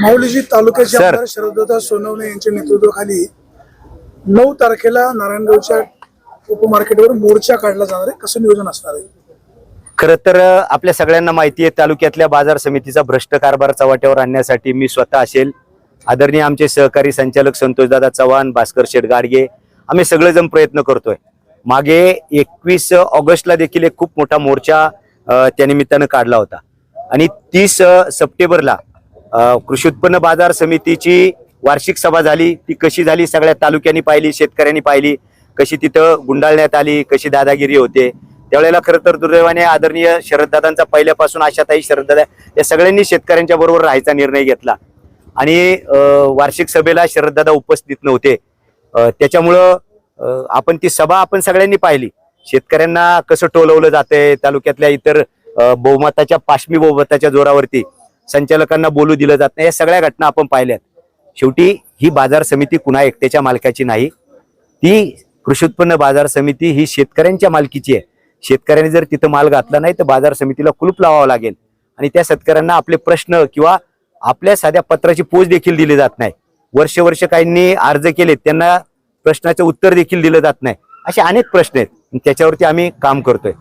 माऊलीजी तालुक्याचे सर. आमदार शरददादा सोनवणे यांच्या नेतृत्वाखाली नऊ तारखेला नारायणगावच्या उपमार्केटवर मोर्चा काढला जाणार आहे. कसं नियोजन असणार आहे? खरं तर अ, आपल्या सगळ्यांना माहिती आहे तालुक्यातल्या बाजार समितीचा भ्रष्ट कारभार चव्हाट्यावर आणण्यासाठी मी स्वतः असेल. आदरणीय आमचे सहकारी संचालक संतोषदादा चव्हाण भास्कर शेठ गाडगे आम्ही सगळेजण प्रयत्न करतोय. मागे एकवीस ऑगस्टला देखील एक खूप मोठा मोर्चा अ, त्या निमित्तानं काढला होता. आणि तीस सप्टेंबरला कृषी उत्पन्न बाजार समितीची वार्षिक सभा झाली. ती कशी झाली सगळ्या तालुक्यांनी पाहिली शेतकऱ्यांनी पाहिली. कशी तिथं गुंडाळण्यात आली कशी दादागिरी होते. त्यावेळेला खरं तर दुर्दैवाने आदरणीय शरददादांचा पहिल्यापासून आशाताई शरददादा या सगळ्यांनी शेतकऱ्यांच्या बरोबर राहायचा निर्णय घेतला. आणि वार्षिक सभेला शरददादा उपस्थित नव्हते. त्याच्यामुळं आपण ती सभा आपण सगळ्यांनी पाहिली. शेतकऱ्यांना कसं टोलवलं जातंय तालुक्यातल्या इतर बहुमताच्या पाशमी बहुमताच्या जोरावरती. संचालकांना बोलू दिलं जात नाही. या सगळ्या घटना आपण पाहिल्यात. शेवटी ही बाजार समिती कुणा एकट्याच्या मालकाची नाही. ती कृषी उत्पन्न बाजार समिती ही शेतकऱ्यांच्या मालकीची आहे. शेतकऱ्यांनी जर तिथं माल घातला नाही तर बाजार समितीला कुलूप लावावं लागेल. आणि त्या शेतकऱ्यांना आपले प्रश्न किंवा आपल्या साध्या पत्राची पोच देखील दिली जात नाही. वर्ष वर्ष काहींनी अर्ज केले त्यांना प्रश्नाचं उत्तर देखील दिलं जात नाही. असे अनेक प्रश्न आहेत. त्याच्यावरती आम्ही काम करतोय.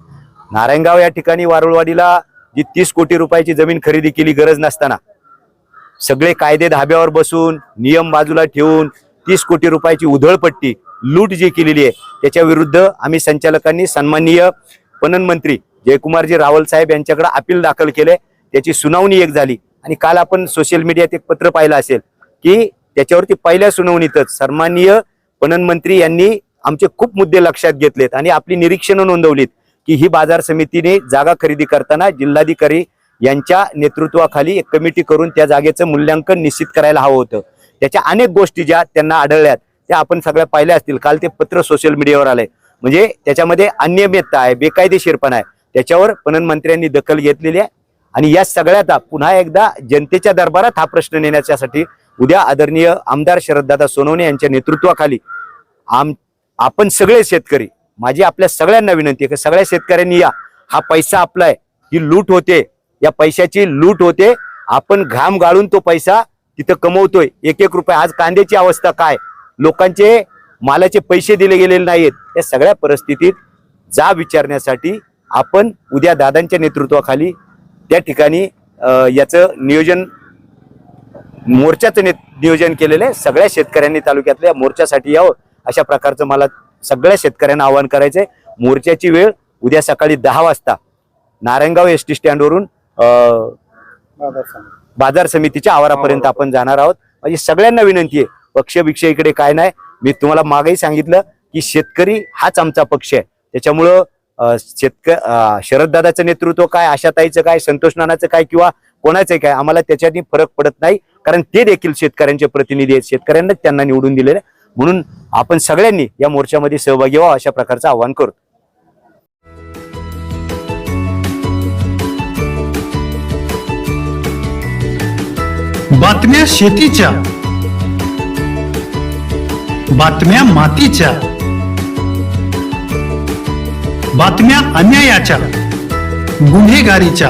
नारायणगाव या ठिकाणी वारुळवाडीला जी तीस कोटी रुपयाची जमीन खरेदी केली गरज नसताना. सगळे कायदे धाब्यावर बसून नियम बाजूला ठेवून तीस कोटी रुपयाची उधळपट्टी लूट जी केलेली आहे त्याच्या विरुद्ध आम्ही संचालकांनी सन्माननीय पणन मंत्री जयकुमारजी रावल साहेब यांच्याकडे अपील दाखल केले. त्याची सुनावणी एक झाली. आणि काल आपण सोशल मीडियात एक पत्र पाहिलं असेल की त्याच्यावरती पहिल्या सुनावणीतच सन्माननीय पणन मंत्री यांनी आमचे खूप मुद्दे लक्षात घेतलेत आणि आपली निरीक्षणं नोंदवलीत. की ही बाजार समितीने जागा खरेदी करताना जिल्हाधिकारी यांच्या नेतृत्वाखाली एक कमिटी करून त्या जागेचं मूल्यांकन निश्चित करायला हवं होतं. त्याच्या अनेक गोष्टी ज्या त्यांना आढळल्यात त्या आपण सगळ्या पाहिल्या असतील. काल ते पत्र सोशल मीडियावर आलंय. म्हणजे त्याच्यामध्ये अनियमितता आहे बेकायदेशीरपणा आहे. त्याच्यावर पणन मंत्र्यांनी दखल घेतलेली आहे. आणि या सगळ्याचा पुन्हा एकदा जनतेच्या दरबारात हा प्रश्न नेण्याच्यासाठी उद्या आदरणीय आमदार शरददादा सोनवणे यांच्या नेतृत्वाखाली आम आपण सगळे शेतकरी माझी आपल्या सगळ्यांना विनंती आहे की सगळ्या शेतकऱ्यांनी या. हा पैसा आपला आहे ही लूट होते. या पैशाची लूट होते. आपण घाम गाळून तो पैसा तिथं कमवतोय. एक एक रुपये. आज कांद्याची अवस्था काय? लोकांचे मालाचे पैसे दिले गेलेले नाहीत या सगळ्या परिस्थितीत जा विचारण्यासाठी आपण उद्या दादांच्या नेतृत्वाखाली त्या ठिकाणी याचं नियोजन मोर्चाचं ने- नियोजन केलेलं आहे. सगळ्या शेतकऱ्यांनी तालुक्यातल्या मोर्चासाठी यावं अशा प्रकारचं मला सगळ्या शेतकऱ्यांना आवाहन करायचंय. मोर्चाची वेळ उद्या सकाळी दहा वाजता. नारायणगाव एस टी स्टँडवरून बाजार समितीच्या आवारापर्यंत आपण जाणार आहोत. म्हणजे सगळ्यांना विनंती आहे पक्ष भिक्ष इकडे काय नाही. मी तुम्हाला मागेही सांगितलं की शेतकरी हाच आमचा पक्ष आहे. त्याच्यामुळं शेतक शरददादाचं नेतृत्व काय आशाताईचं काय संतोष नानाचं काय किंवा कोणाचं काय आम्हाला त्याच्यानी फरक पडत नाही. कारण ते देखील शेतकऱ्यांचे प्रतिनिधी आहेत. शेतकऱ्यांनाच त्यांना निवडून दिलेलं. म्हणून आपण सगळ्यांनी या मोर्चामध्ये सहभागी व्हा अशा प्रकारचं आवाहन करतो बातम्या शेतीच्या बातम्या मातीच्या बातम्या अन्यायाच्या गुन्हेगारीच्या.